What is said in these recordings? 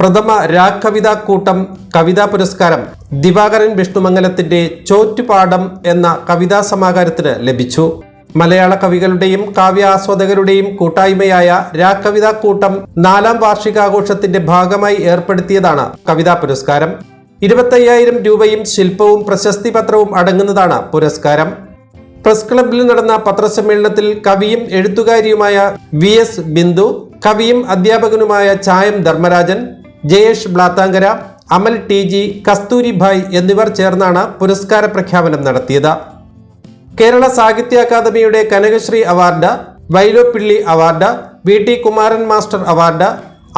പ്രഥമ രാക്കവിതാ കൂട്ടം കവിതാ പുരസ്കാരം ദിവാകരൻ വിഷ്ണുമംഗലത്തിന്റെ ചോറ്റുപാടം എന്ന കവിതാ സമാഹാരത്തിന് ലഭിച്ചു. മലയാള കവികളുടെയും കാവ്യാസ്വാദകരുടെയും കൂട്ടായ്മയായ രാക്കവിതാ കൂട്ടം നാലാം വാർഷികാഘോഷത്തിന്റെ ഭാഗമായി ഏർപ്പെടുത്തിയതാണ് കവിതാ പുരസ്കാരം. ഇരുപത്തയ്യായിരം രൂപയും ശില്പവും പ്രശസ്തി പത്രവും അടങ്ങുന്നതാണ് പുരസ്കാരം. പ്രസ് ക്ലബിൽ നടന്ന പത്രസമ്മേളനത്തിൽ കവിയും എഴുത്തുകാരിയുമായ വി എസ് ബിന്ദു കവിയും അധ്യാപകനുമായ ചായം ധർമ്മരാജൻ ജയേഷ് ബ്ലാത്താങ്കര അമൽ ടി ജി കസ്തൂരി ഭായ് എന്നിവർ ചേർന്നാണ് പുരസ്കാര പ്രഖ്യാപനം നടത്തിയത്. കേരള സാഹിത്യ അക്കാദമിയുടെ Kanakasree award Vyloppilli award V T Kumaran master award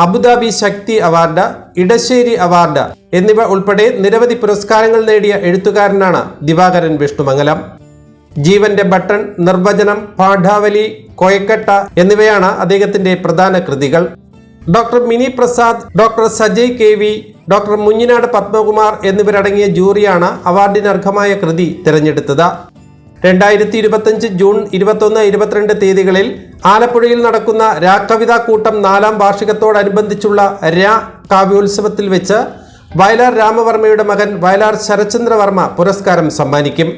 Abu Dhabi Sakthi award Edasseri award എന്നിവ ഉൾപ്പെടെ നിരവധി പുരസ്കാരങ്ങൾ നേടിയ എഴുത്തുകാരനാണ് ദിവാകരൻ വിഷ്ണുമംഗലം. ജീവന്റെ ബട്ടൺ നിർവചനം പാഠാവലി കൊയക്കട്ട എന്നിവയാണ് അദ്ദേഹത്തിന്റെ പ്രധാന കൃതികൾ. Doctor Mini Prasad doctor Sajay K V doctor Munjinad Padmakumar എന്നിവരടങ്ങിയ ജൂറിയാണ് അവാർഡിന് അർഹമായ കൃതി തിരഞ്ഞെടുത്തത്. രണ്ടായിരത്തി ഇരുപത്തഞ്ച് ജൂൺ ഇരുപത്തൊന്ന് ഇരുപത്തിരണ്ട് തീയതികളിൽ ആലപ്പുഴയിൽ നടക്കുന്ന രാക്കവിതാ കൂട്ടം നാലാം വാർഷികത്തോടനുബന്ധിച്ചുള്ള രാ കാവ്യോത്സവത്തിൽ വെച്ച് വയലാർ രാമവർമ്മയുടെ മകൻ വയലാർ ശരചന്ദ്രവർമ്മ പുരസ്കാരം സമ്മാനിക്കും.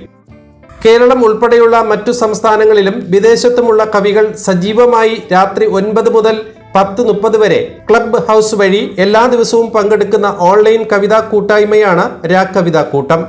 കേരളം ഉൾപ്പെടെയുള്ള മറ്റു സംസ്ഥാനങ്ങളിലും വിദേശത്തുമുള്ള കവികൾ സജീവമായി രാത്രി ഒൻപത് മുതൽ പത്ത് മുപ്പത് വരെ. ക്ലബ് ഹൗസ് വഴി എല്ലാ ദിവസവും പങ്കെടുക്കുന്ന ഓൺലൈൻ കവിതാ കൂട്ടായ്മയാണ് രാ കവിതാ കൂട്ടം.